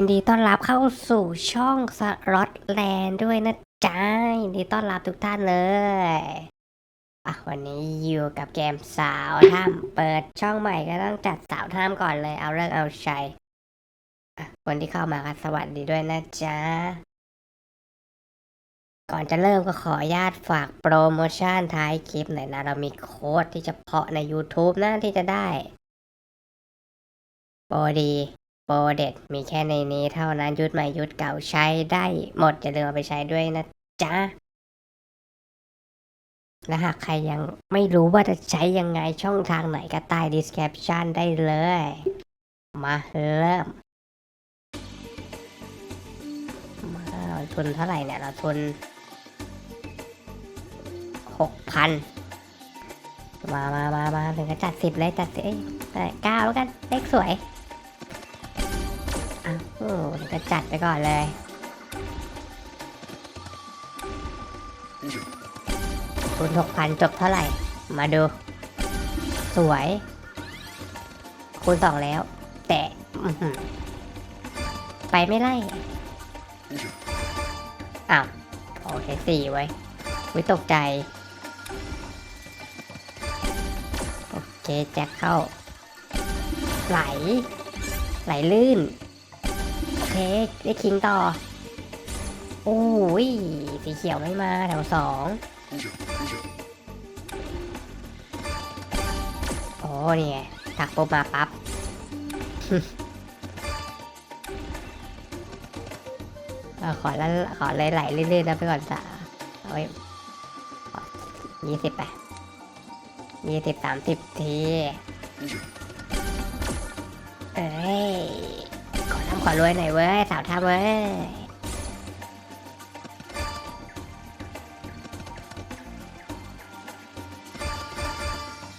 ยินดีต้อนรับเข้าสู่ช่องสล็อตแลนด์ด้วยนะจ๊ะยินดีต้อนรับทุกท่านเลยอะวันนี้อยู่กับเกมสาวถ้ำเปิดช่องใหม่ก็ต้องจัดสาวถ้ำก่อนเลยเอาเลิกเอาชัยคนที่เข้ามาก็สวัสดีด้วยนะจ๊ะ ก่อนจะเริ่มก็ขออนุญาตฝากโปรโมชั่นท้ายคลิปหน่อยนะ เรามีโค้ดที่เฉพาะใน YouTube นะที่จะได้โปรดี โปรเด็ดมีแค่ในนี้เท่านั้นยุดใหม่ยุดเก่าใช้ได้หมดอย่าลืมเอาไปใช้ด้วยนะจ๊ะและหากใครยังไม่รู้ว่าจะใช้ยังไงช่องทางไหนก็ใต้ description ได้เลย มาเริ่มมาเราทุนเท่าไหร่เนี่ย เราทุนหกพันมามามามาถึงก็จัดสิบเลยจัดสิเอ้ยได้เก้าแล้วกัน เลขสวย ก็จัดไปก่อนเลยทุนหกพันจบเท่าไหร่ มาดู สวย คูณสองแล้ว แต่ไปไม่ไล่อ้าว โอเคสี่ไว้วิตกใจ โอเคแจ็คเข้า ไหล ไหลลื่น เคได้คิงต่อ โอ้ยสีเขียวไม่มาแถวสองโอ้นี่ไงถักปุ๊บมาปั๊บขอแล้วขอเลยไหลเรื่อยๆแล้วไปก่อนจ้ะเอาไว้ยี่สิบไปยี่สิบสามสิบที เอ้ย ขอทำขอรวยหน่อยเว้ยสาวทำเว้ย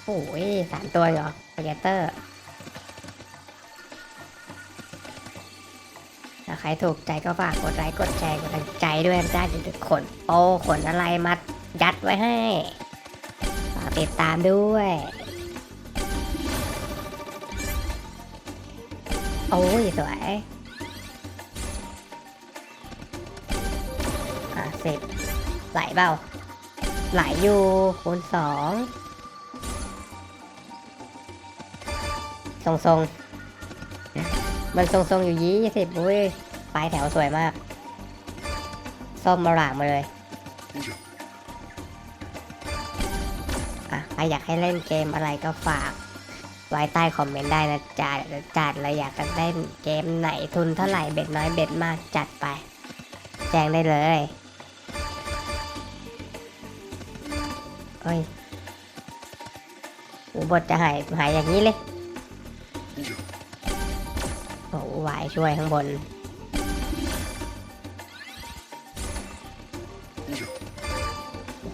โอ้ยสามตัวเหรอโปรเจเตอร์ถ้าใครถูกใจก็ฝากกดไลค์กดแชร์กดติดใจด้วยนะจ้าจะขนโปขนอะไรมายัดไว้ให้ฝากติดตามด้วย โอ้ยสวยอะสิบไหลเปล่าไหลอยู่คูณสองทรงทรงๆมันทรงทรงๆอยู่ยี่สิบอุ้ยปลายแถวสวยมากส้มมาหลากมาเลยอะใครอยากให้เล่นเกมอะไรก็ฝาก ไว้ใต้คอมเมนต์ได้นะจ๊ะเดี๋ยวจัดเลยอยากจะเล่นเกมไหนทุนเท่าไหร่เบ็ดน้อยเบ็ดมากจัดไป แจ้งได้เลยเอ้ยอุบทจะหายหายอย่างนี้เลยโอ้โหวายช่วยข้างบน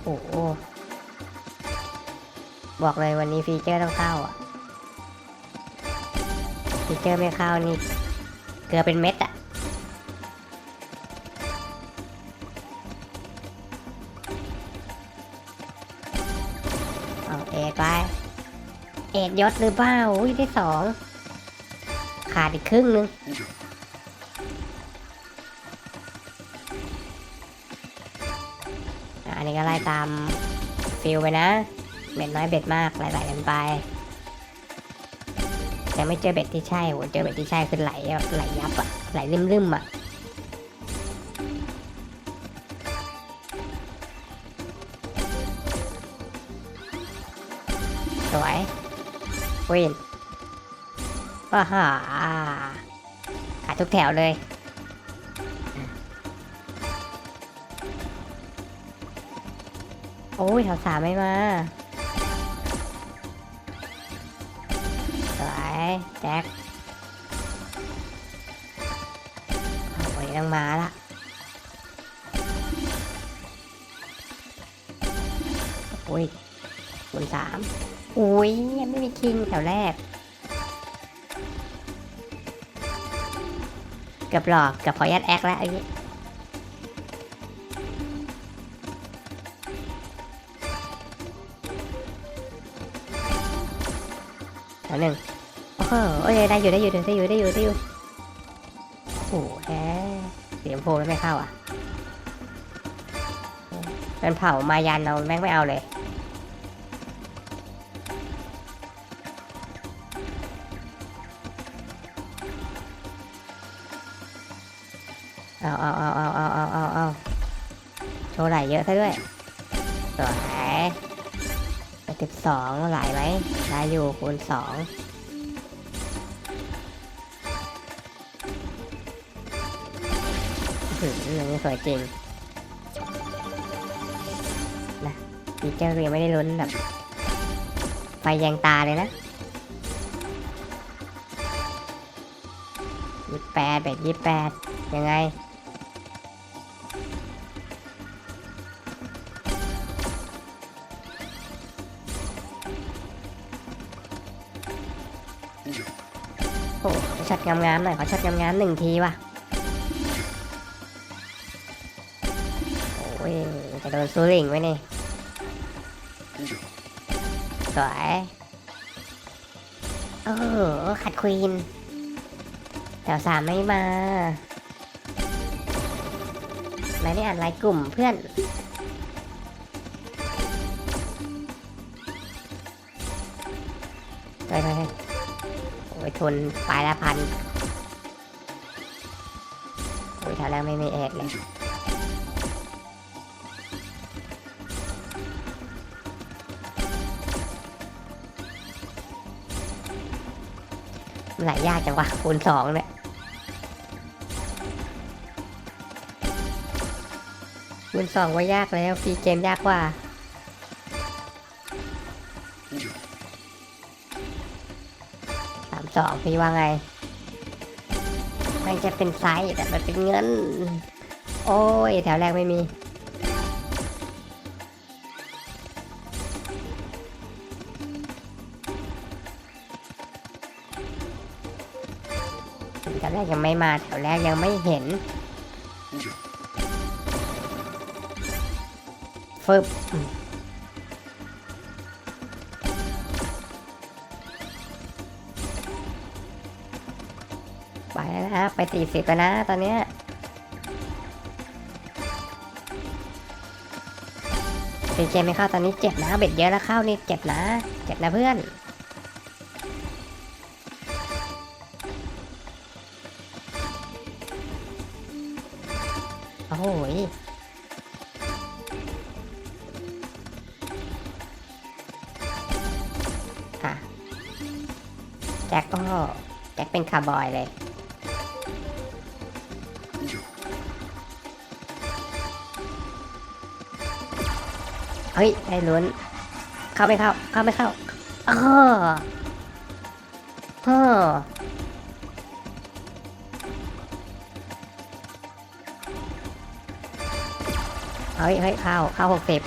โอ้โหบอกเลยวันนี้ฟีเจอร์ต้องเข้าอะ ฟีเจอร์ไม่เข้านี่เกลือเป็นเม็ดอะเอาเอ็ดไป เอ็ดยศหรือเปล่าอุ้ยได้สองขาดอีกครึ่งนึงอันนี้ก็ไล่ตามฟิลไปนะ เบ็ดน้อยเบ็ดมากไหลๆกันไป ยังไม่เจอเบ็ดที่ใช่โหเจอเบ็ดที่ใช่คือไหลไหลยับอะไหลริมๆอะสวยวินว้าฮ่าขาทุกแถวเลยโอ้ยแถวสามไม่มา แจ็คโอ้ยต้องมาละโอ้ยคูณสามโอ้ยยังไม่มีคิงแถวแรก เกือบหลอกเกือบขอยัดแอคแล้วไอ้นี้แถวหนึ่ง โอ้โอ้ยได้อยู่ได้อยู่ได้อยู่ได้อยู่ได้อยู่โอ้โหแฮะสีชมพูไม่ไม่เข้าอะเป็นเผามายันเราแม่งไม่เอาเลยเอาเอาเอาเอาเอาเอาเอาเอาโชว์ไหลเยอะซะด้วยสวยไปสิบสองไหลไหมได้อยู่คูณสอง อื้อหืออย่างนี้สวยจริงนะฟีเจอร์ยังไม่ได้ลุ้นแบบ ไฟแยงตาเลยนะยี่แปดแบบยี่แปดยังไงโอ้ช็อตงามๆหน่อยขอช็อตงามๆหนึ่งทีว่ะ อ้ยจะโดนซูริงไว้นี่สวยเออขัดควีนแถวสามไม่มาไม่ได้อ่านไลน์กลุ่มเพื่อนไปไปโอ้ยทุนปลายละพันโอ้ยแถวแรกไม่มีเอ็ดเลย หลายยากจังวะคูณสองเนี่ยคูณสองว่ายากแล้วฟรีเกมยากกว่าสามสองพี่ว่าไง มันจะเป็นไซส์แต่มันเป็นเงิน โอ้ย แถวแรกไม่มี วแรกยังไม่มาแถวแรกยังไม่เห็นฟึบไปแล้วนะไปสี่สิบแล้วนะตอนเนี้ยซีเจไม่เข้าตอนนี้เจ็บนะเบ็ดเยอะแล้วเข้านี่เจ็บนะ เจ็บนะเพื่อน จ็คก็แจ็คเป็นคาร์บอยเลย เฮ้ย ได้ลุ้น เข้าไม่เข้า เข้าไม่เข้าเออเออเฮ้ยเฮ้ยเข้า เข้าหกสิบ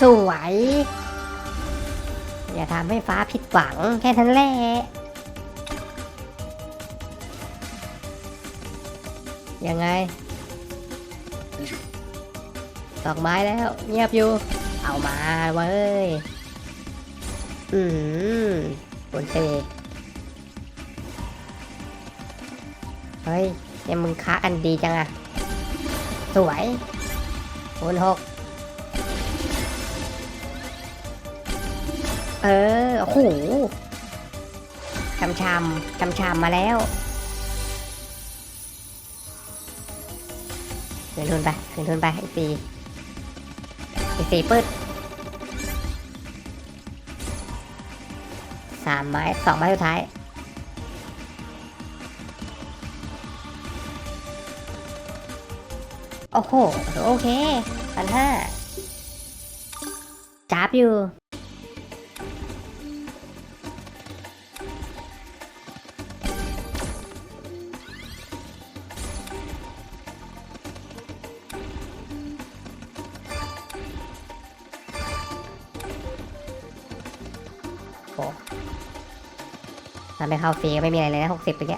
สวย อย่าทำให้ฟ้าผิดหวังแค่นั้นแหละยังไง ดอกไม้แล้ว เงียบอยู่ เอามาเว้ย อืมบนเตเฮ้ยเนี่ยมึงค้ากันดีจังอะสวยคูณหก เออโอ้โหชำชำชำชำมาแล้วคืนทุนไปคืนทุนไปอีกสี่อีกสี่ปืดสามไม้สองไม้สุดท้ายโอ้โห โอเคพันห้าจับอยู่ โอ้ถ้าไม่เข้าฟรีก็ไม่มีอะไรเลยนะหกสิบไปแก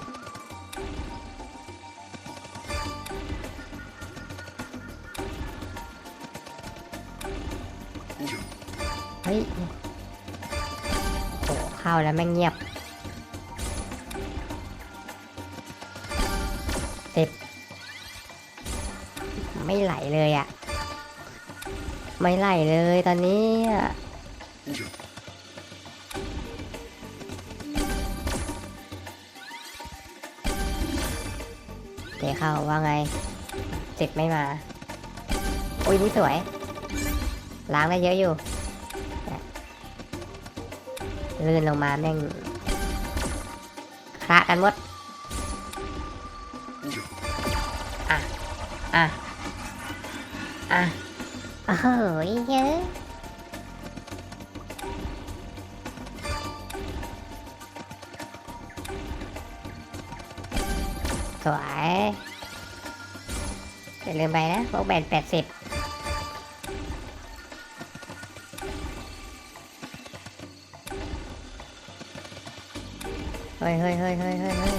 เฮ้ยโอ้เข้าแล้วแม่งเงียบสิบไม่ไหลเลยอะไม่ไหลเลยตอนนี้อะ เดี๋ยวเข้าว่าไงสิบไม่มา อุ้ยนี่สวย ล้างได้เยอะอยู่เลื่นลงมาแม่งคระกันหมด อะ อะ อะโอ้โหเยอะ สวยอย่าลืมไปนะ พวกแบนแปดสิบเฮ้ยเฮ้ยเฮ้ยเฮ้ยเฮ้ยเฮ้ย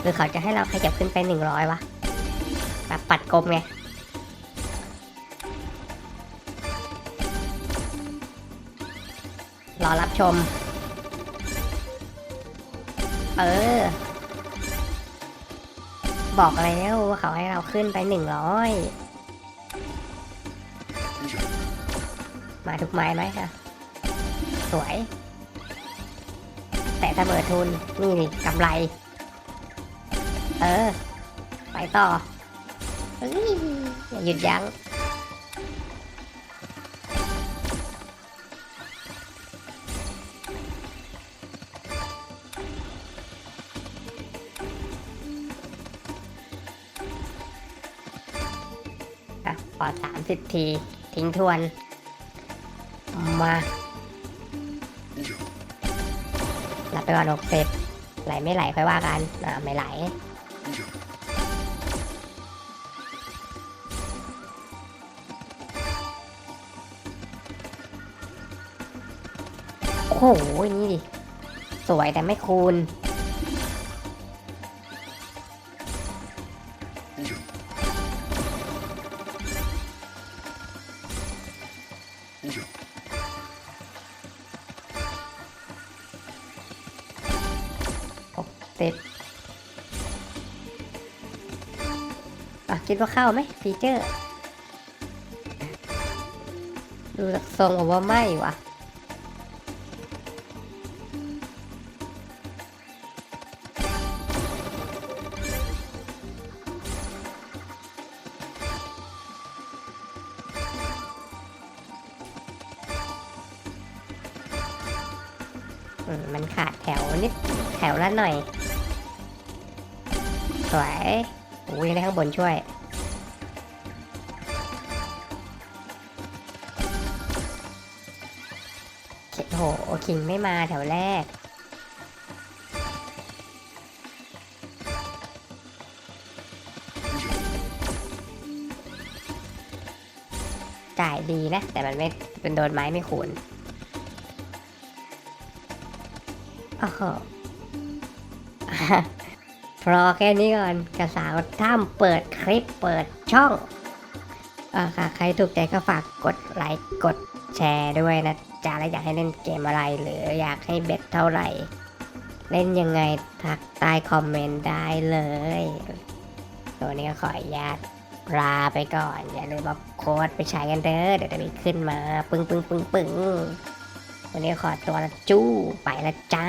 หรือเขาจะให้เราขยับขึ้นไปหนึ่งร้อยวะ แบบปัดกลมไงรอรับชม เออ บอกแล้วว่าเขาให้เราขึ้นไปหนึ่งร้อยมาทุกไม้ไหมคะสวย แต่เสมอทุน นี่นี่กำไร เออ ไปต่อยอย่าหยุดยั้งอ่ะพอสามสิบที ทิ้งทวน มารับไปก่อนหกสิบไหลไม่ไหลค่อยว่ากัน อ่า ไม่ไหลโอ้โหนี่ดิ สวยแต่ไม่คูณ อะคิดว่าเข้าไหมฟีเจอร์ ดูจากทรงออกว่าไม่วะมันขาดแถวนิดแถวละหน่อย สวยโอ้ยยังได้ข้างบนช่วย โอ้โหคิงไม่มาแถวแรก จ่ายดีนะ แต่มันไม่เป็นโดนไม้ไม่คูนโอ้โหพอแค่นี้ก่อนกระสาวถ้ำเปิดคลิปเปิดช่องอ่าค่ะ ใครถูกใจก็ฝากกดไลค์กด แชร์ด้วยนะจ๊ะและอยากให้เล่นเกมอะไร หรืออยากให้เบ็ดเท่าไหร่ เล่นยังไงทักใต้คอมเมนต์ได้เลย ตัวนี้ก็ขออนุญาตลาไปก่อน อย่าลืมเอาโค้ดไปใช้กันเด้อเดี๋ยวจะมีขึ้นมา ปึ้งปึ้งปึ้งปึ้งวันนี้ขอตัวละจู้ไปละจ้า